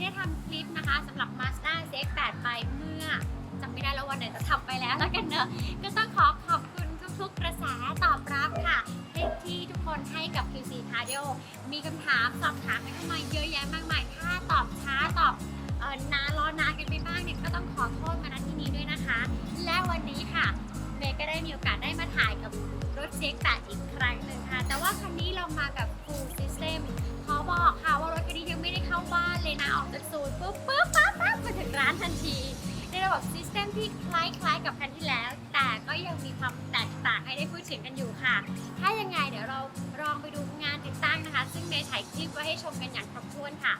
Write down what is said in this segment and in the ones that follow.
ได้ทำคลิปนะคะสำหรับ Mazda CX-8 ไปเมื่อจำไม่ได้แล้ววันไหนจะทำไปแล้วแล้วกันเนอะก็ต้องขอขอบคุณทุกๆกระแสตอบรับค่ะที่ทุกคนให้กับ QC Cardio มีคำถามสอบถามกันเข้ามาเยอะแยะมากมายถ้าตอบช้าตอบออนานรอนานกันไปบ้างเนี่ยก็ต้องขอโทษมาณที่นี้ด้วยนะคะ และวันนี้ค่ะเมย์ก็ได้มีโอกาสได้มาถ่ายกับรถ CX-8 อีกครั้งหนึ่งค่ะ แต่ว่าคันนี้เรามากับ ปุ๊บปุ๊บปั๊บปั๊บมาถึงร้านทันทีในระบบซิสเต็มที่คล้ายๆ กับคันที่แล้ว แต่ก็ยังมีความแตกต่างให้ได้พูดถึงกันอยู่ค่ะ ถ้ายังไงเดี๋ยวเราลองไปดูงานติดตั้งนะคะ ซึ่งเมย์ถ่ายคลิปไว้ให้ชมกันอย่างครบถ้วนค่ะ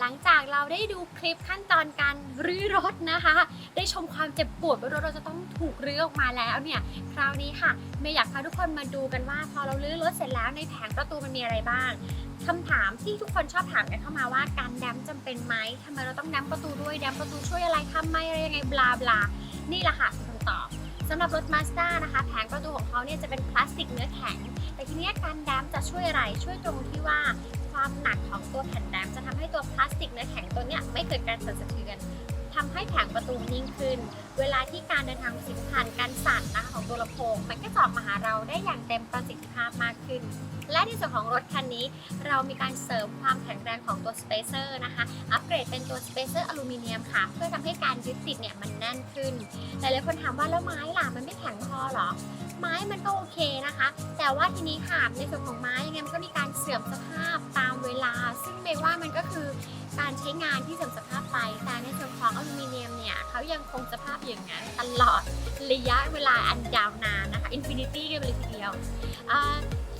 หลังจากเราได้ดูคลิปขั้นตอนการรื้อรถนะคะ ได้ชมความเจ็บปวดว่ารถเราจะต้องถูกรื้อออกมาแล้วเนี่ย คราวนี้ค่ะเมย์อยากพาทุกคนมาดูกันว่า พอเรารื้อรถเสร็จแล้วในแผงประตูมันมีอะไรบ้างคำถามที่ทุกคนชอบถามกันเข้ามาว่าการแดมจำเป็นไหมทำไมเราต้องแดมประตูด้วยแดมประตูช่วยอะไรทำไมอะไรยังไงบลาบลานี่แหละค่ะคำตอบสำหรับรถ Mazda นะคะแผงประตูของเขาเนี่ยจะเป็นพลาสติกเนื้อแข็ง แต่ทีนี้การแดมจะช่วยอะไรช่วยตรงที่ว่า ความหนักของตัวแผ่นแรมจะทำให้ตัวพลาสติกเนื้อแข็งตัวเนี้ยไม่เกิดการสั่นสะเทือนทำให้แผงประตูนิ่งขึ้น เวลาที่การเดินทางสินผ่านการสั่นนะคะของตัวลำโพง มันก็จะออกมาหาเราได้อย่างเต็มประสิทธิภาพมากขึ้น และในส่วนของรถคันนี้ เรามีการเสริมความแข็งแรงของตัวสเปเซอร์นะคะ อัปเกรดเป็นตัวสเปเซอร์อลูมิเนียมค่ะ เพื่อทำให้การยึดติดเนี่ยมันแน่นขึ้นหลายๆคนถามว่าแล้วไม้ล่ะมันไม่แข็งพอหรอ ม้มันก็โอเคนะคะ แต่ว่าทีนี้ค่ะในส่วนของไม้ยังไงมันก็มีการเสื่อมสภาพตามเวลา ซึ่งเมว่ามันก็คือการใช้งานที่เสื่อมสภาพไป แต่ในส่วนของอลูมิเนียมเนี่ยเขายังคงสภาพอย่างนั้นตลอดระยะเวลาอันยาวนานนะคะอินฟินิตี้กันเลยทีเดียว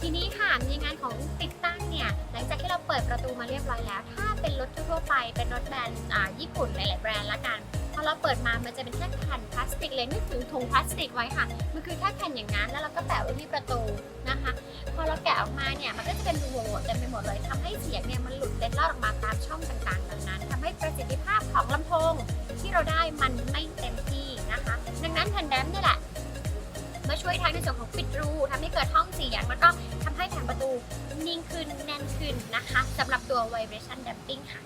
ทีนี้ค่ะในงานของติดตั้งเนี่ยหลังจากที่เราเปิดประตูมาเรียบร้อยแล้ว ถ้าเป็นรถทั่วไปเป็นรถแบรนด์ญี่ปุ่นหลาย ๆ แบรนด์ละกัน พอเราเปิดมา มันจะเป็นแค่แผ่นพลาสติกเลยนึกถึงถุงพลาสติกไว้ค่ะ มันคือแค่แผ่นอย่างนั้นแล้วเราก็แปะไว้ที่ประตูนะคะ พอเราแกะออกมาเนี่ย มันก็จะเป็นรูโหว่เต็มไปหมดเลยทำให้เสียงเนี่ยมันหลุดเล็ดลอดออกมาตามช่องต่างๆดังนั้นทำให้ประสิทธิภาพของลำโพงที่เราได้มันไม่เต็มที่นะคะ ดังนั้นแผ่นแดมเนี่ยแหละมาช่วยทั้งในส่วนของปิดรูทำให้เกิดห้องเสียงแล้วก็ทำให้แผงประตูนิ่งขึ้นแน่นขึ้นนะคะสำหรับตัว vibration damping ค่ะ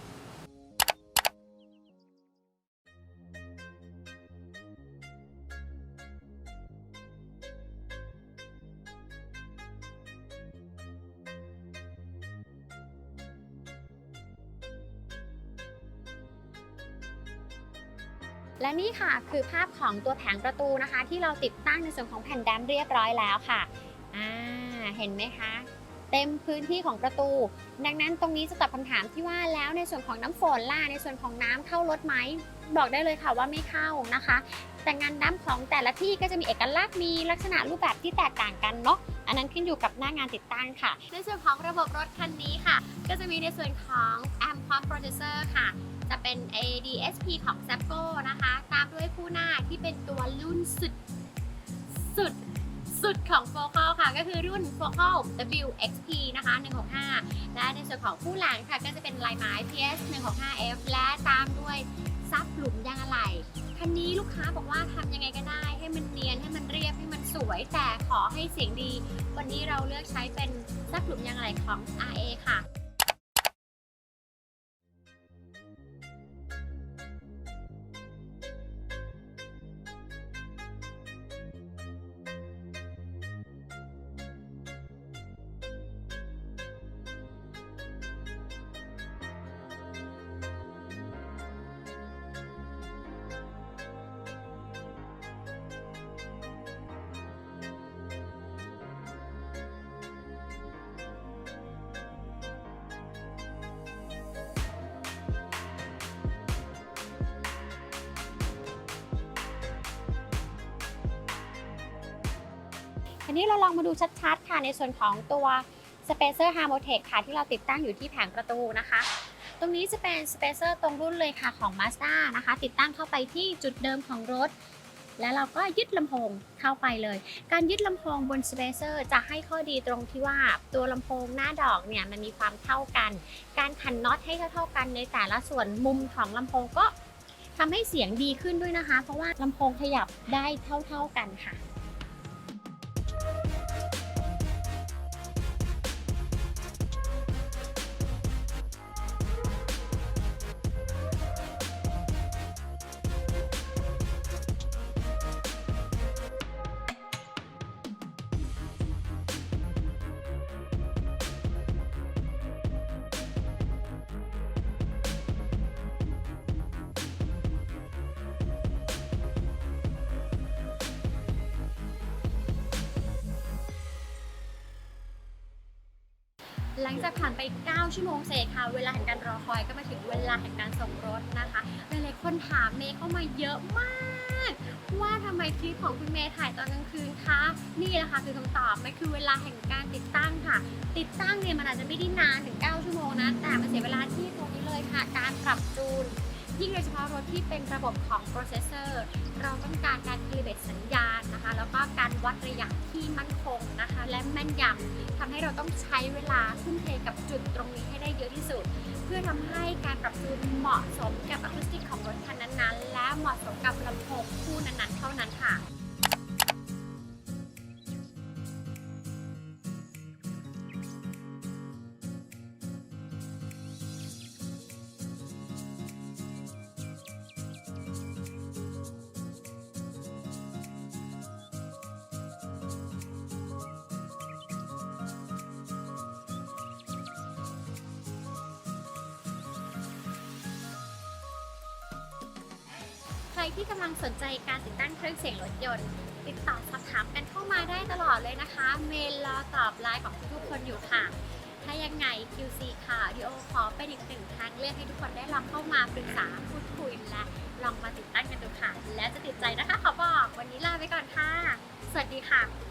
และนี่ค่ะคือภาพของตัวแผงประตูนะคะ ที่เราติดตั้งในส่วนของแผ่นแดมเรียบร้อยแล้วค่ะอ่าเห็นไหมคะเต็มพื้นที่ของประตู ดังนั้นตรงนี้จะตอบคำถามที่ว่าแล้วในส่วนของน้ำฝนล่ะในส่วนของน้ำเข้ารถไหมบอกได้เลยค่ะว่าไม่เข้านะคะ แต่งานน้ำของแต่ละที่ก็จะมีเอกลักษณ์มีลักษณะรูปแบบที่แตกต่างกันเนาะอันนั้นขึ้นอยู่กับหน้างานติดตั้งค่ะ ในส่วนของระบบรถคันนี้ค่ะ ก็จะมีในส่วนของ amp pop processor ค่ะ จะเป็น ADSP ของ z a p c o นะคะ ตามด้วยคู่หน้าที่เป็นตัวรุ่นสุด สุด สุดของ Focal ค่ะ ก็คือรุ่น Focal WXP นะคะ 165 และในส่วนของคู่หลังค่ะ ก็จะเป็นลายไม้ PS 165F และตามด้วยซับหลุมยางอะไหล่คันนี้ลูกค้าบอกว่าทำยังไงก็ได้ ให้มันเนียนให้มันเรียบให้มันสวย แต่ขอให้เสียงดี วันนี้เราเลือกใช้เป็นซับหลุมยางอะไหล่ของ RA ค่ะ ทีนี้เราลองมาดูชัดๆ ค่ะในส่วนของตัว Spacer Harmotech ค่ะที่เราติดตั้งอยู่ที่แผงประตูนะคะ ตรงนี้จะเป็น Spacer ตรงรุ่นเลยค่ะของ Mazda นะคะ ติดตั้งเข้าไปที่จุดเดิมของรถ แล้วเราก็ยึดลำโพงเข้าไปเลย การยึดลำโพงบน Spacer จะให้ข้อดีตรงที่ว่าตัวลำโพงหน้าดอกเนี่ยมันมีความเท่ากัน การขันน็อตให้เท่าๆกันในแต่ละส่วนมุมของลำโพงก็ทำให้เสียงดีขึ้นด้วยนะคะ เพราะว่าลำโพงขยับได้เท่า ๆกันค่ะ หลังจากผ่านไป 9 ชั่วโมงเศษค่ะ เวลาแห่งการรอคอยก็มาถึงเวลาแห่งการส่งรถนะคะ หลายๆคนถามเมย์เข้ามาเยอะมาก ว่าทำไมคลิปของคุณเมย์ถ่ายตอนกลางคืนคะ นี่แหละค่ะคือคำตอบ มันคือเวลาแห่งการติดตั้งค่ะ ติดตั้งเนี่ยมันอาจจะไม่ได้นานถึง 9 ชั่วโมงนะ แต่มันเสียเวลาที่ตรงนี้เลยค่ะ การปรับจูนยิ่งโดยเฉพาะรถที่เป็นระบบของโปรเซสเซอร์ เราต้องการการคลิเบตสัญญาณนะคะ แล้วก็การวัดระยะที่มั่นคง และแม่นยำทำให้เราต้องใช้เวลาทุ่มเทกับจุดตรงนี้ให้ได้เยอะที่สุด เพื่อทำให้การปรับจูนเหมาะสมกับอะคูสติกของรถคันนั้นๆ และเหมาะสมกับลำโพงคู่นั้นๆ เท่านั้นค่ะ รที่กำลังสนใจการติดตั้งเครื่องเสียงรถยนต์ ติดต่อสอบถามกันเข้ามาได้ตลอดเลยนะคะ เมลรอตอบไลน์ของทุกๆคนอยู่ค่ะ ถ้ายังไง QC ค่ะดิโอขอเป็นอีกหนึ่งทางเลือกให้ทุกคนได้ลองเข้ามาปรึกษาพูดคุยและลองมาติดตั้งกันดูค่ะ แล้วจะติดใจนะคะขอบอกวันนี้ลาไปก่อนค่ะ สวัสดีค่ะ